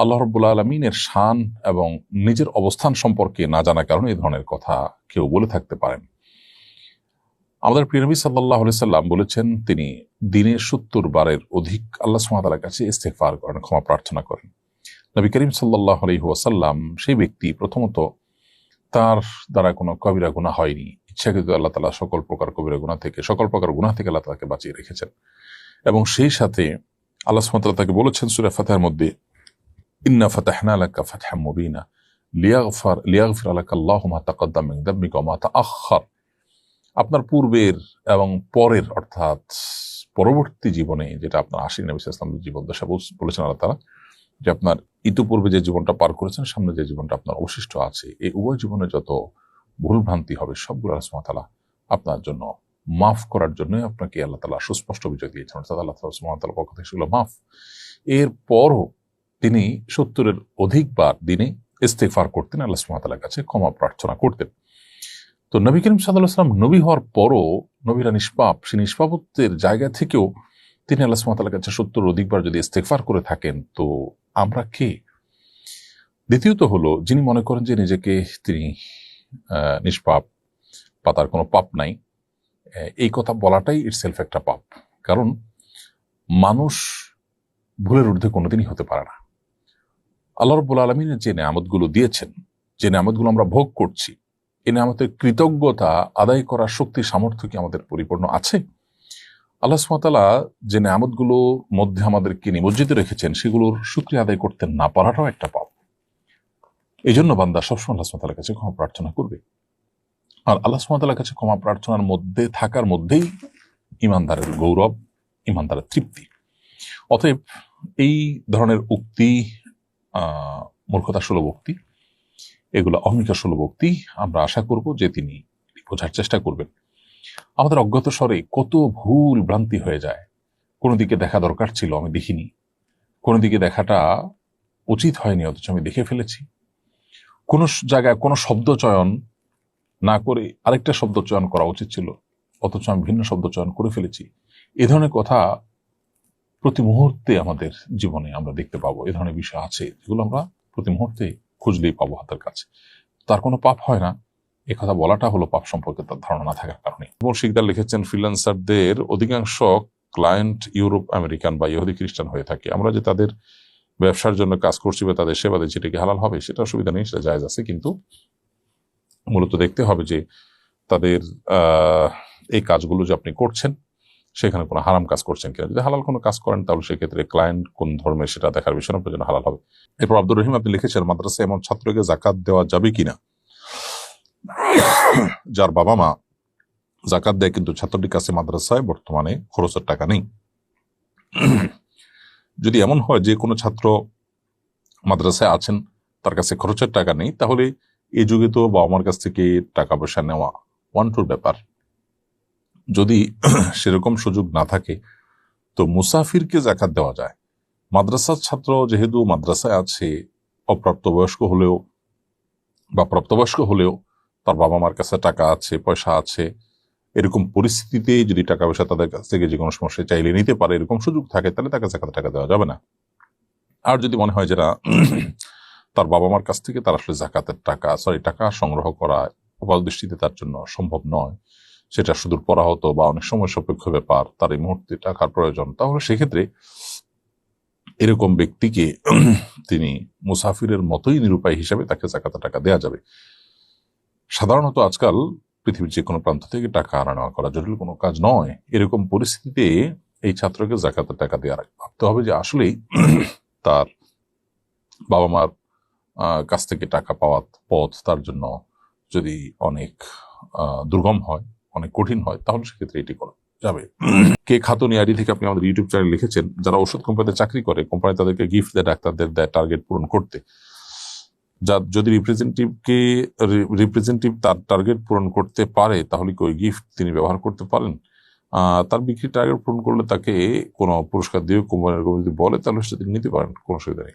আল্লাহ রব্বুল আলমিনের শান এবং নিজের অবস্থান সম্পর্কে না জানার কারণে এই ধরনের কথা কেউ বলে থাকতে পারেন। আমাদের প্রিয়নবী সাল্লাহ সাল্লাম বলেছেন, তিনি দিনের সত্তর বারের অধিক আল্লাহ সুমাতার কাছে ইস্তেফার করেন, ক্ষমা প্রার্থনা করেন। নবী করিম সাল্লাহ আলহি ওয়াসাল্লাম সেই ব্যক্তি প্রথমত তার দ্বারা কোনো কবিরা গুণা হয়নি। ইচ্ছাকৃত আল্লাহ তালা সকল প্রকার কবিরা গুণা থেকে, সকল প্রকার গুণা থেকে আল্লাহ তাকে বাঁচিয়ে রেখেছেন। এবং সেই সাথে আল্লাহ সুমাতাল্লাহ তাকে বলেছেন সুরেফাতের মধ্যে ইন্না ফাতাহনা লাকা ফাতহাম মুবিনা লিয়াগফার লিয়াগফির আলাকা আল্লাহু মা মিন যামবিকা ওয়া মা তাআখার আপনার পূর্বের এবং পরের অর্থাৎ পরবর্তী জীবনে যেটা আপনার আশির নবী ইসলামের জীবন দশা বলেছেন আল্লাহ তাআলা, যে আপনার ইতিপূর্বে যে জীবনটা পার করেছেন, সামনে যে জীবনটা আপনার অবশিষ্ট আছে, এই উভয় জীবনে যত ভুল ভ্রান্তি হবে, সবগুলো আল্লাহ আপনার জন্য মাফ করার জন্য আপনাকে আল্লাহ তাআলা সুস্পষ্ট বিজয় দিয়েছেন। অর্থাৎ আল্লাহ সুবহানাহু ওয়া পক্ষ থেকে সেগুলো মাফ। এরপরও তিনি সত্তরের অধিকবার দিনে ইস্তেফার করতেন, আল্লাহ সুমাতালার কাছে ক্ষমা প্রার্থনা করতেন। তো নবী করিম সাল্লাম নবী হওয়ার পরও নবীরা নিষ্পাপ, সেই নিষ্পাপত্বের জায়গা থেকেও তিনি আল্লাহ সুমাতালার কাছে সত্তর অধিকবার যদি ইস্তেফার করে থাকেন, তো আমরা কে? দ্বিতীয়ত হলো, যিনি মনে করেন যে নিজেকে তিনি নিষ্পাপ, বা তার কোনো পাপ নাই এই কথা বলাটাই ইটসেলফ একটা পাপ। কারণ মানুষ ভুলের ঊর্ধ্বে কোনোদিনই হতে পারে না। আল্লাহ রব্বুল আলমিনের যে নামতগুলো দিয়েছেন, যে নামতগুলো আমরা ভোগ করছি এ নামতের কৃতজ্ঞতা আদায় করার শক্তি, সামর্থ্য কি আমাদের পরিপূর্ণ আছে? আল্লাহ সুমাতালা যে নামতগুলোর মধ্যে আমাদেরকে নিমজ্জিত রেখেছেন, সেগুলোর শুক্রিয়া আদায় করতে না পারাটাও একটা পাপ। এই জন্য বান্দা সবসময় আল্লাহ সুমাতালার কাছে ক্ষমা প্রার্থনা করবে। আর আল্লাহ সুমাতালার কাছে ক্ষমা প্রার্থনার মধ্যে, থাকার মধ্যেই ইমানদারের গৌরব, ইমানদারের তৃপ্তি। অতএব এই ধরনের উক্তি মূর্খতা সুলভ উক্তি এগুলো অহমিকা সুলভ উক্তি আমরা আশা করব যে তিনি বোঝার চেষ্টা করবেন। আমাদের অজ্ঞাত স্বরে কত ভুল ভ্রান্তি হয়ে যায়। কোনো দিকে দেখা দরকার ছিল, আমি দেখিনি। কোনো দিকে দেখাটা উচিত হয়নি, অথচ আমি দেখে ফেলেছি। কোনো জায়গায় কোনো শব্দ চয়ন না করে আরেকটা শব্দ চয়ন করা উচিত ছিল, অথচ আমি ভিন্ন শব্দ চয়ন করে ফেলেছি। এ ধরনের কথা প্রতি মুহূর্তে আমাদের জীবনে আমরা দেখতে পাবো, এ ধরনের বিষয় আছে, যেগুলো আমরা প্রতি মুহূর্তে খুঁজলেই পাবো হাতের কাছে। তার কোনো পাপ হয় না। কথা বলাটা হলো পাপ সম্পর্কে তার ধারণা না থাকার কারণে। শিকদার লিখেছেন, ফ্রিল্যান্সারদের অধিকাংশ ক্লায়েন্ট ইউরোপ আমেরিকান বা ইহুদি খ্রিস্টান হয়ে থাকে। আমরা যে তাদের ব্যবসার জন্য কাজ করছি বা তাদের সেবা দিচ্ছি, এটা কি হালাল হবে? সেটা অসুবিধা নেই, সেটা জায়জ আছে। কিন্তু মূলত দেখতে হবে যে তাদের এই কাজগুলো যে আপনি করছেন সেখানে কোনো হারাম কাজ করছেন কিনা। যদি হালাল কোনো কাজ করেন, তাহলে সেক্ষেত্রে ক্লায়েন্ট কোন ধর্মের সেটা দেখার বিষয় আপনার জন্য হালাল হবে। এরপর আব্দুর রহিম আপনি লিখেছেন, মাদ্রাসায় এমন ছাত্রকে জাকাত দেওয়া যাবে কিনা? যার বাবা মা জাকাত দেয়, কিন্তু ছাত্রটির কাছে মাদ্রাসায় বর্তমানে খরচের টাকা নেই। যদি এমন হয়, যে কোনো ছাত্র মাদ্রাসায় আছেন, তার কাছে খরচের টাকা নেই, তাহলে এই যুগে তো বাবা মার কাছ থেকে টাকা পয়সা নেওয়া ওয়ান টুর ব্যাপার। যদি সেরকম সুযোগ না থাকে, তো মুসাফিরকে জাকাত দেওয়া যায়। মাদ্রাসার ছাত্র যেহেতু মাদ্রাসায় আছে, অপ্রাপ্তবয়স্ক হলেও বা প্রাপ্তবয়স্ক হলেও তার বাবা মার কাছে টাকা আছে, পয়সা আছে, এরকম পরিস্থিতিতে যদি টাকা পয়সা তাদের কাছ থেকে যে কোনো সমস্যায় চাইলে নিতে পারে, এরকম সুযোগ থাকে, তাহলে তাকে জাকাত টাকা দেওয়া যাবে না। আর যদি মনে হয় যেটা তার বাবা মার কাছ থেকে তার আসলে জাকাতের টাকা সরি টাকা সংগ্রহ করা উপাল দৃষ্টিতে তার জন্য সম্ভব নয় সেটা সুদূর পরাহত বা অনেক সময় সাপেক্ষ ব্যাপার, তার এই মুহূর্তে টাকার প্রয়োজন, তাহলে সেক্ষেত্রে এরকম ব্যক্তিকে তিনি মুসাফিরের মতোই নিরুপায় হিসাবে তাকে জাকাতের টাকা দেওয়া যাবে। সাধারণত আজকাল পৃথিবীর যে কোনো প্রান্ত থেকে টাকা আনা নেওয়া করা জটিল কোনো কাজ নয়। এরকম পরিস্থিতিতে এই ছাত্রকে জাকাতের টাকা দেওয়া ভাবতে হবে যে আসলেই তার বাবা মার কাছ থেকে টাকা পাওয়ার পথ তার জন্য যদি অনেক দুর্গম হয় অনেক কঠিন হয়, তাহলে সেক্ষেত্রে এটি করা যাবে। কে খাতুন আইডি থেকে আপনি আমাদের ইউটিউব চ্যানেল লিখেছেন, যারা ওষুধ কোম্পানিতে চাকরি করে কোম্পানি তাদেরকে গিফট দেয়, ডাক্তারদের দেয় টার্গেট পূরণ করতে। যা যদি রিপ্রেজেন্টেটিভকে রিপ্রেজেন্টেটিভ তার টার্গেট পূরণ করতে পারে, তাহলে কি ওই গিফট তিনি ব্যবহার করতে পারেন? তার বিক্রি টার্গেট পূরণ করলে তাকে কোনো পুরস্কার দিয়ে কোম্পানির যদি বলে, তাহলে সেটা তিনি নিতে পারেন, কোনো অসুবিধা নেই।